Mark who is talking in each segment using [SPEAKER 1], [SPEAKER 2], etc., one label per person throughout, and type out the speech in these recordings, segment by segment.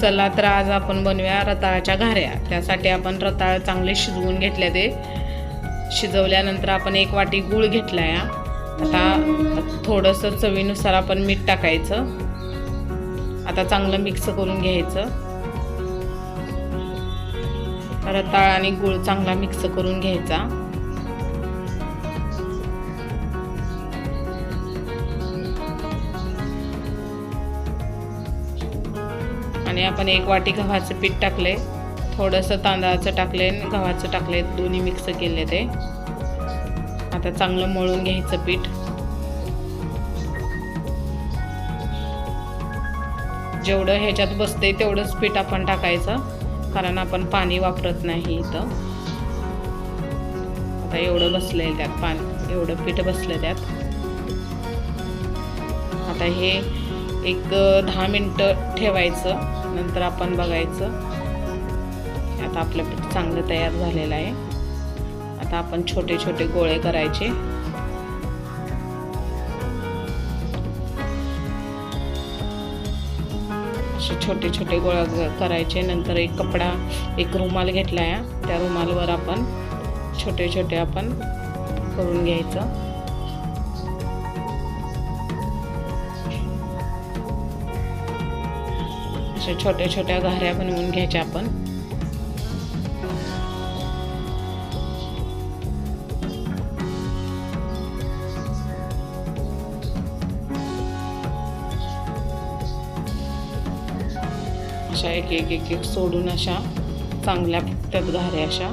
[SPEAKER 1] चला तर आज आपण बनवूया रताळाच्या घाऱ्या. त्यासाठी आपण रताळ चांगले शिजवून घेतले ते. शिजवल्यानंतर आपण एक वाटी गूळ घेतला या आता थोडंसं चवीनुसार आपण मीठ टाकायचं. आता चांगलं मिक्स करून घ्यायचं. रताळ आणि गूळ चांगला मिक्स करून घ्यायचा. आणि आपण एक वाटी गव्हाचं पीठ टाकले थोडंसं तांदळाचं टाकले आणि गव्हाचं टाकले दोन्ही मिक्स केले ते. आता चांगलं मळून घ्यायचं पीठ. जेवढं ह्याच्यात बसते तेवढंच पीठ आपण टाकायचं. कारण आपण पाणी वापरत नाही इथं. आता एवढं बसलंय त्यात पाणी. एवढं पीठ बसलं त्यात. आता हे एक दहा मिनटं ठेवायचं. नंतर आपण बघायचं. आता आपलं पीठ चांगलं तयार झालेलं आहे. आता आपण छोटे छोटे गोळे करायचे. असे छोटे छोटे गोळा करायचे. नंतर एक कपडा एक रुमाल घेतला आहे त्या रुमालवर आपण छोटे छोटे आपण करून घ्यायचं. अशा छोट्या छोट्या घाऱ्या बनवून घ्यायच्या आपण. अशा एक एक एक एक सोडून अशा चांगल्या त्यात घाऱ्या अशा.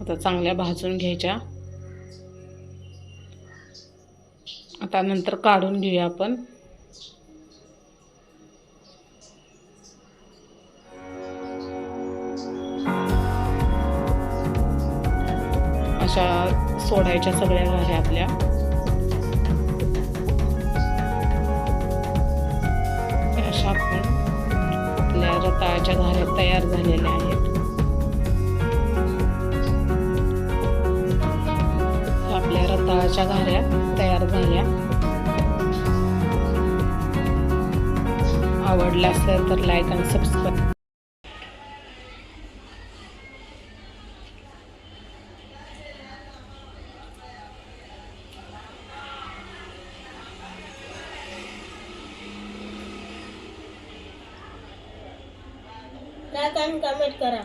[SPEAKER 1] आता चांगल्या भाजून घ्यायच्या. आता नंतर काढून घेऊया आपण. अशा सोडायच्या सगळ्या घाऱ्या आपल्या. अशा आपण आपल्या रताळ्याच्या घाऱ्या तयार झालेल्या आहेत. आपल्या रताळ्याच्या घाऱ्या तयार झाल्या. आवडला असेल तर लाईक आणि सबस्क्राईब
[SPEAKER 2] लाईक आणि कमेंट करा.